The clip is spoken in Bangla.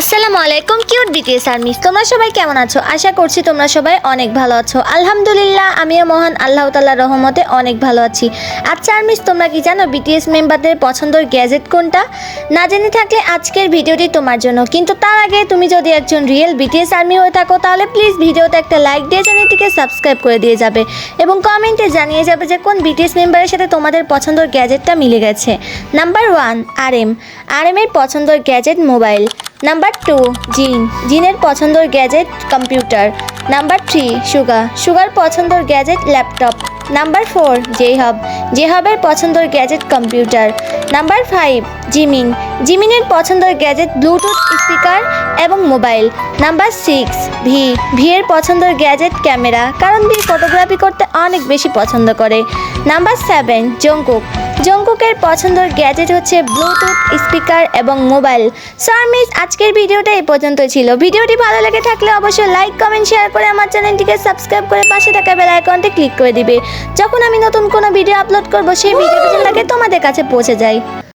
আসসালামু আলাইকুম, কিউট বিটিএস আর্মিস তোমরা সবাই কেমন আছো? আশা করছি তোমরা সবাই অনেক ভালো আছো। আলহামদুলিল্লাহ, আমিও মহান আল্লাহ তাল্লাহ রহমতে অনেক ভালো আছি। আচ্ছা আর্মিস তোমরা কি জানো বিটিএস মেম্বারদের পছন্দের গ্যাজেট কোনটা? না জেনে থাকলে আজকের ভিডিওটি তোমার জন্য। কিন্তু তার আগে তুমি যদি একজন রিয়েল বিটিএস আর্মি হয়ে থাকো, তাহলে প্লিজ ভিডিওতে একটা লাইক দিয়ে চ্যানেলটিকে সাবস্ক্রাইব করে দিয়ে যাবে এবং কমেন্টে জানিয়ে যাবে যে কোন বিটিএস মেম্বারের সাথে তোমাদের পছন্দের গ্যাজেটটা মিলে গেছে। Number one R M R এমের পছন্দের gadget mobile. Number two Jin জিনের পছন্দর gadget computer number three Suga sugar পছন্দর gadget laptop number four J Hope জেহবের পছন্দের gadget computer number five Jimin জিমিনের পছন্দের গ্যাজেট ব্লুটুথ স্পিকার এবং মোবাইল নাম্বার সিক্স ভি ভিয়ের পছন্দের গ্যাজেট ক্যামেরা কারণ ভি ফটোগ্রাফি করতে অনেক বেশি পছন্দ করে। নাম্বার সেভেন জঙ্কুক জঙ্কুকের পছন্দের গ্যাজেট হচ্ছে ব্লুটুথ স্পিকার এবং মোবাইল সারমিস আজকের ভিডিওটা এই পর্যন্ত ছিল। ভিডিওটি ভালো লেগে থাকলে অবশ্যই লাইক কমেন্ট শেয়ার করে আমার চ্যানেলটিকে সাবস্ক্রাইব করে পাশে থাকা বেল আইকনটি ক্লিক করে দিবে। যখন আমি নতুন কোনো ভিডিও আপলোড করব সেই ভিডিও তোমাদের কাছে পৌঁছে যায়।